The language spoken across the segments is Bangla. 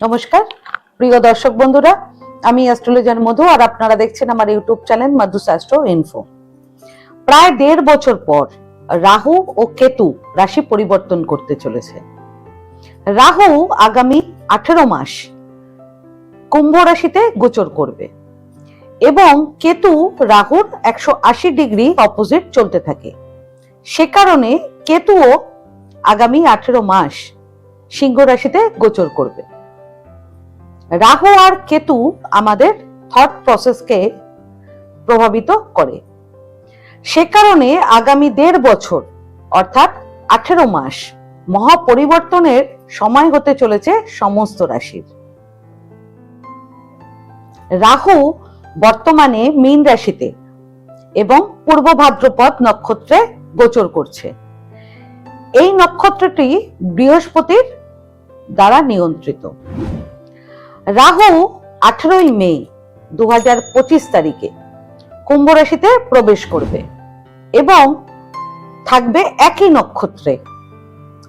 নমস্কার। প্রিয় দর্শক বন্ধুরা, আমি অ্যাস্ট্রোলজার মধু আর আপনারা দেখছেন আমার YouTube channel Madhu astro info প্রায় দেড় বছর পর রাহু ও কেতু রাশি পরিবর্তন করতে চলেছে। রাহু আগামী আঠেরো মাস কুম্ভ রাশিতে গোচর করবে এবং কেতু রাহুর একশো আশি ডিগ্রি অপোজিট চলতে থাকে। সে কারণে কেতুও আগামী আঠেরো মাস সিংহ রাশিতে গোচর করবে। রাহু আর কেতু আমাদের থট প্রসেসকে প্রভাবিত করে। সে কারণে আগামী দেড় বছর, অর্থাৎ আঠেরো মাস, মহাপরিবর্তনের সময় হতে চলেছে সমস্ত রাশির। রাহু বর্তমানে মীন রাশিতে এবং পূর্ব ভাদ্রপদ নক্ষত্রে গোচর করছে। এই নক্ষত্রটি বৃহস্পতির দ্বারা নিয়ন্ত্রিত। রাহু আঠারোই মে দু হাজার পঁচিশ তারিখে কুম্ভ রাশিতে প্রবেশ করবে এবং থাকবে একই নক্ষত্রে,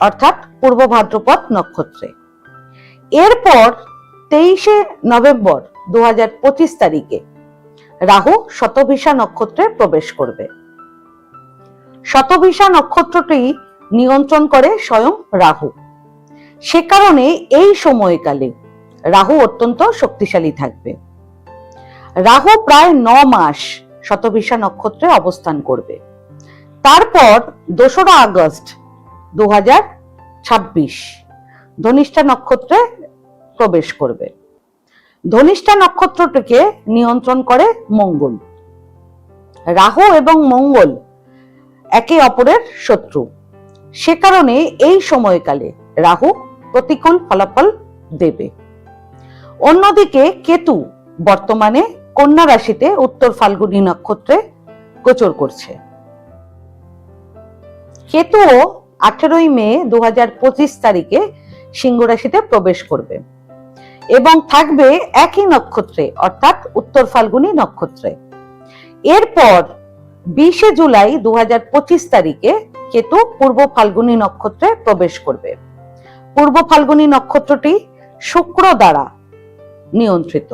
অর্থাৎ পূর্ব ভাদ্রপদ নক্ষত্রে। এরপর তেইশে নভেম্বর দু হাজার পঁচিশ তারিখে রাহু শতভিসা নক্ষত্রে প্রবেশ করবে। শতভিসা নক্ষত্রটি নিয়ন্ত্রণ করে স্বয়ং রাহু। সে কারণে এই সময়কালে রাহু অত্যন্ত শক্তিশালী থাকবে। রাহু প্রায় ন মাস শতভিসা নক্ষত্রে অবস্থান করবে। তারপর দোসরা আগস্ট দু হাজার ছাব্বিশ ধনিষ্ঠা নক্ষত্রে প্রবেশ করবে। ধনিষ্ঠা নক্ষত্রটিকে নিয়ন্ত্রণ করে মঙ্গল। রাহু এবং মঙ্গল একে অপরের শত্রু। সে কারণে এই সময়কালে রাহু প্রতিকূল ফলাফল দেবে। অন্যদিকে কেতু বর্তমানে কন্যা রাশিতে উত্তর ফাল্গুনী নক্ষত্রে গোচর করছে। কেতুও আঠেরোই মে দু হাজার পঁচিশ তারিখে সিংহ রাশিতে প্রবেশ করবে এবং থাকবে একই নক্ষত্রে, অর্থাৎ উত্তর ফাল্গুনী নক্ষত্রে। এরপর বিশে জুলাই দু হাজার পঁচিশ তারিখে কেতু পূর্ব ফাল্গুনী নক্ষত্রে প্রবেশ করবে। পূর্ব ফাল্গুনী নক্ষত্রটি শুক্র দ্বারা নিয়ন্ত্রিত।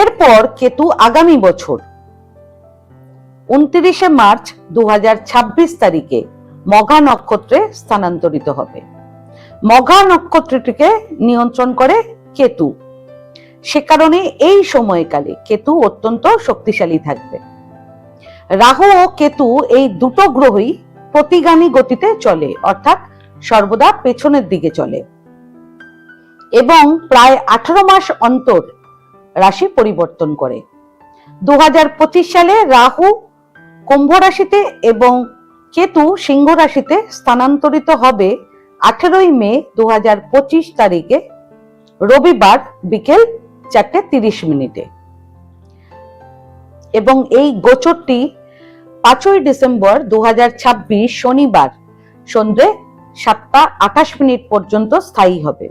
এরপর কেতু আগামী বছর, উনত্রিশে মার্চ দু তারিখে মঘা নক্ষত্রে স্থানান্তরিত হবে। মঘা নক্ষত্রটিকে নিয়ন্ত্রণ করে কেতু। সে কারণে এই সময়কালে কেতু অত্যন্ত শক্তিশালী থাকবে। রাহু ও কেতু এই দুটো গ্রহই প্রতিগামী গতিতে চলে, অর্থাৎ সর্বদা পেছনের দিকে চলে। এবং প্রায় আঠারো মাস অন্তর রাশি পরিবর্তন করে। দু হাজার পঁচিশ সালে রাহু কুম্ভ রাশিতে এবং কেতু সিংহ রাশিতে স্থানান্তরিত হবে আঠেরোই মে দু তারিখে, রবিবার বিকেল চারটে তিরিশ মিনিটে। এবং এই গোচরটি পাঁচই ডিসেম্বর দু হাজার ছাব্বিশ শনিবার সন্ধ্যে সাতটা আঠাশ মিনিট পর্যন্ত স্থায়ী হবে।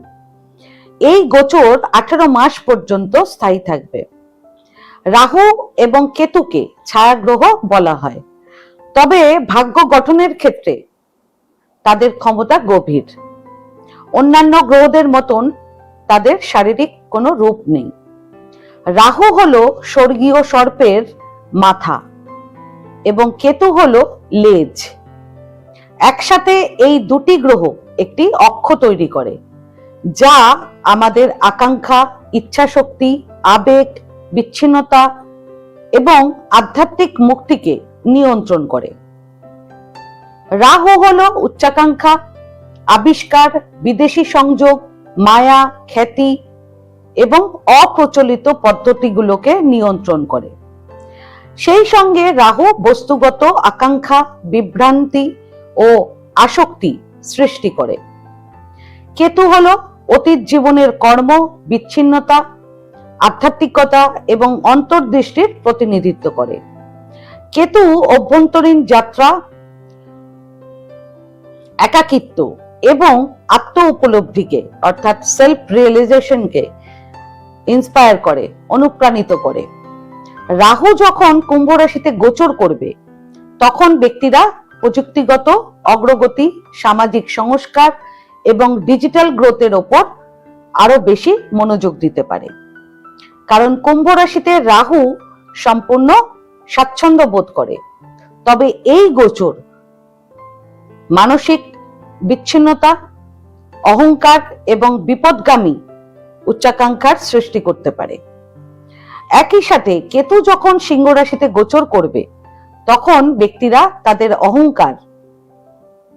এই গোচর আঠেরো মাস পর্যন্ত স্থায়ী থাকবে। রাহু এবং কেতুকে ছায়াগ্রহ বলা হয়। তবে ভাগ্য গঠনের ক্ষেত্রে তাদের ক্ষমতা গভীর। অন্যান্য গ্রহদের মতন তাদের শারীরিক কোনো রূপ নেই। রাহু হলো স্বর্গীয় সর্পের মাথা এবং কেতু হল লেজ। একসাথে এই দুটি গ্রহ একটি অক্ষ তৈরি করে। যা আমাদের আকাঙ্ক্ষা, ইচ্ছাশক্তি, আবেগ, বিচ্ছিন্নতা এবং আধ্যাত্মিক মুক্তিকে নিয়ন্ত্রণ করে। রাহু হলো উচ্চাকাঙ্ক্ষা, আবিষ্কার, বিদেশি সংযোগ, মায়া, খ্যাতি এবং অপ্রচলিত পদ্ধতিগুলোকে নিয়ন্ত্রণ করে। সেই সঙ্গে রাহু বস্তুগত আকাঙ্ক্ষা, বিভ্রান্তি ও আসক্তি সৃষ্টি করে। কেতু হলো অতীত জীবনের কর্ম, বিচ্ছিন্নতা, আধ্যাত্মিকতা এবং অন্তর্দৃষ্টির প্রতিনিধিত্ব করে। কেতু অভ্যন্তরীণ যাত্রা, একাকিত্ব এবং আত্ম উপলব্ধিকে অর্থাৎ সেলফ রিয়েলাইজেশনকে ইন্সপায়ার করে, অনুপ্রাণিত করে। রাহু যখন কুম্ভ রাশিতে গোচর করবে, তখন ব্যক্তিরা প্রযুক্তিগত অগ্রগতি, সামাজিক সংস্কার এবং ডিজিটাল গ্রোথের ওপর আরও বেশি মনোযোগ দিতে পারে। কারণ কুম্ভ রাশিতে রাহু সম্পূর্ণ স্বাচ্ছন্দ্য বোধ করে। তবে এই গোচর, মানসিক বিচ্ছিন্নতা, অহংকার এবং বিপদগামী উচ্চাকাঙ্ক্ষার সৃষ্টি করতে পারে। একই সাথে কেতু যখন সিংহ রাশিতে গোচর করবে, তখন ব্যক্তিরা তাদের অহংকার,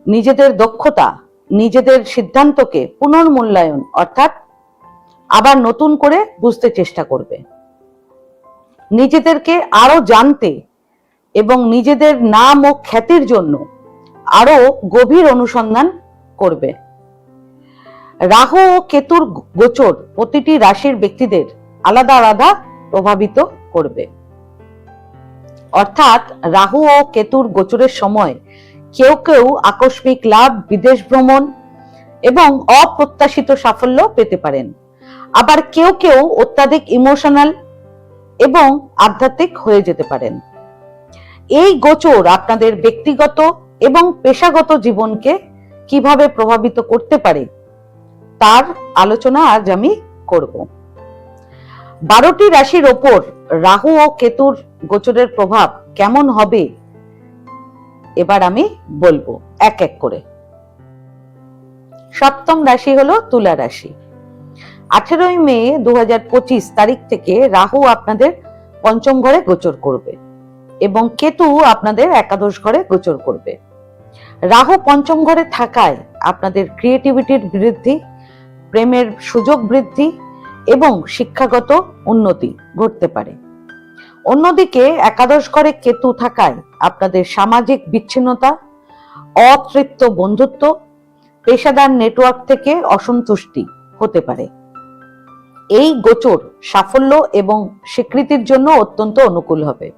নিজেদের দক্ষতা নিজেদের সিদ্ধান্তকে পুনর্মূল্যায়ন, অর্থাৎ আবার নতুন করে বুঝতে চেষ্টা করবে। নিজেদেরকে আরও জানতে এবং নিজেদের নাম ও খ্যাতির জন্য আরও গভীর অনুসন্ধান করবে। রাহু ও কেতুর গোচর প্রতিটি রাশির ব্যক্তিদের আলাদা আলাদা প্রভাবিত করবে। অর্থাৎ রাহু ও কেতুর গোচরের সময় কেউ কেউ আকস্মিক লাভ, বিদেশ ভ্রমণ এবং অপ্রত্যাশিত সাফল্য পেতে পারেন। আবার কেউ কেউ অত্যাধিক ইমোশনাল এবং আধ্যাত্মিক হয়ে যেতে পারেন। এই গোচর আপনাদের ব্যক্তিগত এবং পেশাগত জীবনকে কীভাবে প্রভাবিত করতে পারে, তার আলোচনা আজ আমি করব। বারোটি রাশির ওপর রাহু ও কেতুর গোচরের প্রভাব কেমন হবে এবার আমি বলব, এক এক করে। সপ্তম রাশি হলো তুলা রাশি। আঠেরোই মে দু তারিখ থেকে রাহু আপনাদের পঞ্চম ঘরে গোচর করবে এবং কেতু আপনাদের একাদশ ঘরে গোচর করবে। রাহু পঞ্চম ঘরে থাকায় আপনাদের ক্রিয়েটিভিটির বৃদ্ধি, প্রেমের সুযোগ বৃদ্ধি এবং শিক্ষাগত উন্নতি ঘটতে পারে। অন্যদিকে একাদশ ঘরে কেতু থাকায় আপনাদের সামাজিক বিচ্ছিন্নতা, অতৃপ্ত বন্ধুত্ব, পেশাদার নেটওয়ার্ক থেকে অসন্তুষ্টি হতে পারে। এই গোচর সাফল্য এবং স্বীকৃতির জন্য অত্যন্ত অনুকূল হবে।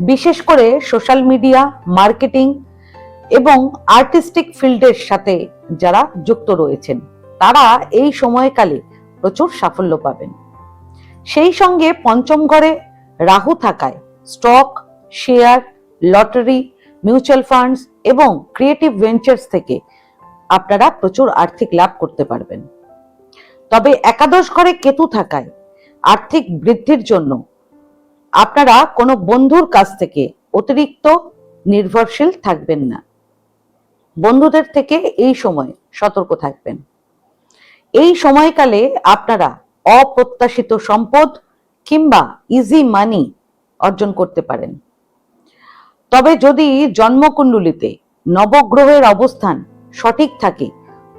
বিশেষ করে সোশ্যাল মিডিয়া, মার্কেটিং এবং আর্টিস্টিক ফিল্ডের সাথে যারা যুক্ত রয়েছেন, তারা এই সময়কালে প্রচুর সাফল্য পাবেন। সেই সঙ্গে পঞ্চম ঘরে রাহু থাকায় stock, share, lottery, mutual funds এবং ক্রিয়েটিভ ভেঞ্চার্স থেকে আপনারা প্রচুর আর্থিক লাভ করতে পারবেন। তবে একাদশ ঘরে কেতু থাকায় আর্থিক বৃদ্ধির জন্য আপনারা কোনো বন্ধুর কাছ থেকে অতিরিক্ত নির্ভরশীল থাকবেন না। বন্ধুদের থেকে এই সময় সতর্ক থাকবেন। এই সময়কালে আপনারা অপ্রত্যাশিত সম্পদ কিংবা ইজি মানি অর্জন করতে পারেন। তবে যদি জন্মকুণ্ডলিতে নবগ্রহের অবস্থান সঠিক থাকে,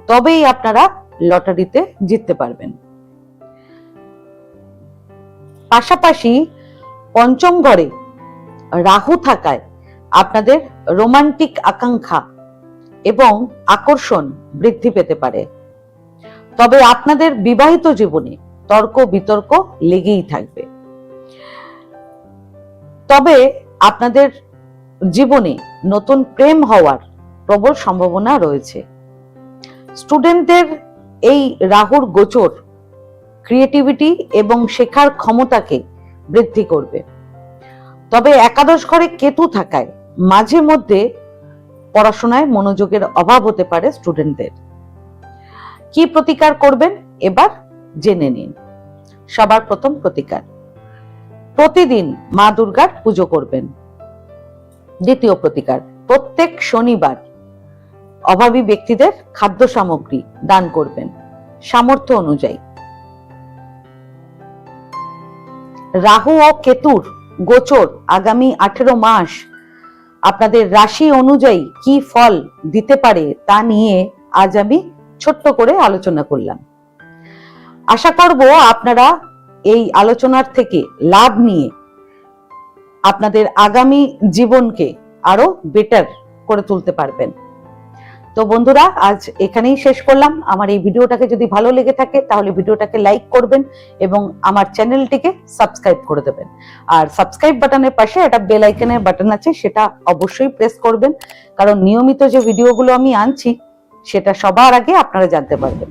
তবেই আপনারা লটারিতে জিততে পারবেন। পাশাপাশি পঞ্চম ঘরে রাহু থাকায় আপনাদের রোমান্টিক আকাঙ্ক্ষা এবং আকর্ষণ বৃদ্ধি পেতে পারে। তবে আপনাদের বিবাহিত জীবনে তর্ক, বিতর্ক লেগেই থাকবে। তবে আপনাদের জীবনে নতুন প্রেম হওয়ার প্রবল সম্ভাবনা রয়েছে। স্টুডেন্টদের এই রাহুর গোচর ক্রিয়েটিভিটি এবং শেখার ক্ষমতাকে বৃদ্ধি করবে। তবে একাদশ ঘরে কেতু থাকায় মাঝে মধ্যে পড়াশোনায় মনোযোগের অভাব হতে পারে স্টুডেন্টদের। কি প্রতিকার করবেন? এবার জেনে নিন। সবার প্রথম প্রতিকার। প্রতিদিন মা দুর্গার পুজো করবেন। দ্বিতীয় প্রতিকার, প্রত্যেক শনিবার অভাবী ব্যক্তিদের খাদ্য সামগ্রী দান করবেন, সামর্থ্য অনুযায়ী। রাহু ও কেতুর গোচর আগামী আঠেরো মাস আপনাদের রাশি অনুযায়ী কি ফল দিতে পারে তা নিয়ে আজ আমি ছোট্ট করে আলোচনা করলাম। আশা করব আপনারা এই আলোচনার থেকে লাভ নিয়ে আপনাদের আগামী জীবনকে আরও বেটার করে তুলতে পারবেন। তো বন্ধুরা, আজ এখানেই শেষ করলাম। আমার এই ভিডিওটাকে যদি ভালো লেগে থাকে, তাহলে ভিডিওটাকে লাইক করবেন এবং আমার চ্যানেলটিকে সাবস্ক্রাইব করে দেবেন। আর সাবস্ক্রাইব বাটনের পাশে একটা বেল আইকনের বাটন আছে, সেটা অবশ্যই প্রেস করবেন। কারণ নিয়মিত যে ভিডিওগুলো আমি আনছি, সেটা সবার আগে আপনারা জানতে পারবেন।